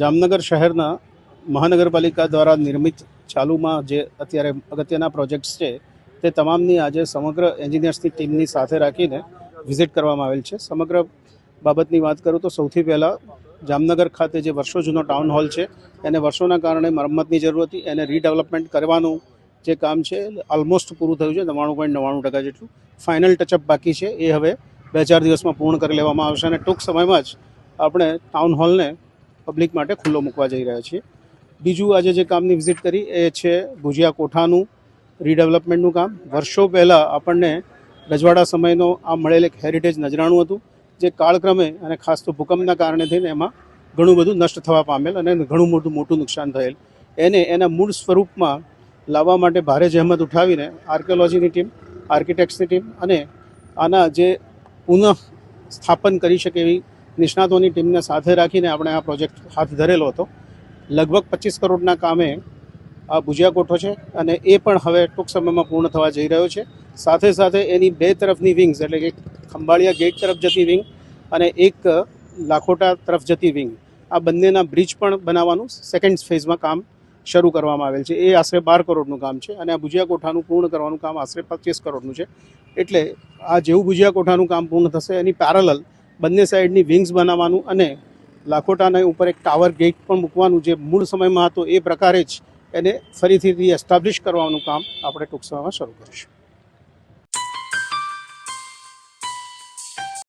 જામનગર શહેરના મહાનગરપાલિકા દ્વારા નિર્મિત ચાલુમાં જે અત્યારે અગત્યના પ્રોજેક્ટ્સ છે, તે તમામની આજે સમગ્ર એન્જિનિયર્સની ટીમની સાથે રાખીને વિઝિટ કરવામાં આવેલ છે. સમગ્ર બાબતની વાત કરું તો સૌથી પહેલાં જામનગર ખાતે જે વર્ષો જૂનો ટાઉન હોલ છે, એને વર્ષોના કારણે મરમ્મતની જરૂર હતી. એને રીડેવલપમેન્ટ કરવાનું જે કામ છે ઓલમોસ્ટ પૂરું થયું છે, નવ્વાણું પોઈન્ટ નવ્વાણું ટકા જેટલું. ફાઇનલ ટચઅપ બાકી છે. એ હવે બે ચાર દિવસમાં પૂર્ણ કરી લેવામાં આવશે અને ટૂંક સમયમાં જ આપણે ટાઉન હોલને પબ્લિક માટે ખુલ્લો મૂકવા જઈ રહ્યા છીએ. બીજું આજે જે કામની વિઝિટ કરી એ છે ભુજિયા કોઠાનું રીડેવલપમેન્ટનું કામ. વર્ષો પહેલાં આપણને રજવાડા સમયનો આ મળેલ એક હેરિટેજ નજરાણું હતું, જે કાળક્રમે અને ખાસ તો ભૂકંપના કારણે થઈને એમાં ઘણું બધું નષ્ટ થવા પામેલ અને ઘણું મોટું મોટું નુકસાન થયેલ. એને એના મૂળ સ્વરૂપમાં લાવવા માટે ભારે જહેમત ઉઠાવીને આર્કિયોલોજીની ટીમ આર્કિટેક્ટ્સની ટીમ અને આના જે પુનઃ સ્થાપન કરી શકે એવી નિષ્ણાતોની ટીમને સાથે રાખીને આપણે આ પ્રોજેક્ટ હાથ ધરેલો હતો. લગભગ પચીસ કરોડના કામે આ ભુજિયા કોઠો છે અને એ પણ હવે ટૂંક સમયમાં પૂર્ણ થવા જઈ રહ્યો છે. સાથે સાથે એની બે તરફની વિંગ્સ, એટલે કે ખંભાળિયા ગેટ તરફ જતી વિંગ અને એક લાખોટા તરફ જતી વિંગ, આ બંનેના બ્રિજ પણ બનાવવાનું સેકન્ડ ફેઝમાં કામ શરૂ કરવામાં આવેલ છે. એ આશરે બાર કરોડનું કામ છે અને આ ભુજિયા કોઠાનું પૂર્ણ કરવાનું કામ આશરે પચીસ કરોડનું છે. એટલે આ જેવું ભુજિયા કોઠાનું કામ પૂર્ણ થશે, એની પેરેલલ બંને સાઈડની વિંગ્સ બનાવવાનું અને લાખોટાના ઉપર એક ટાવર ગેટ પણ મૂકવાનું જે મૂળ સમયમાં હતો એ પ્રકારે જ એને ફરીથી રી એસ્ટાબ્લિશ કરવાનું કામ આપણે ટૂંક સમયમાં શરૂ કરીશું.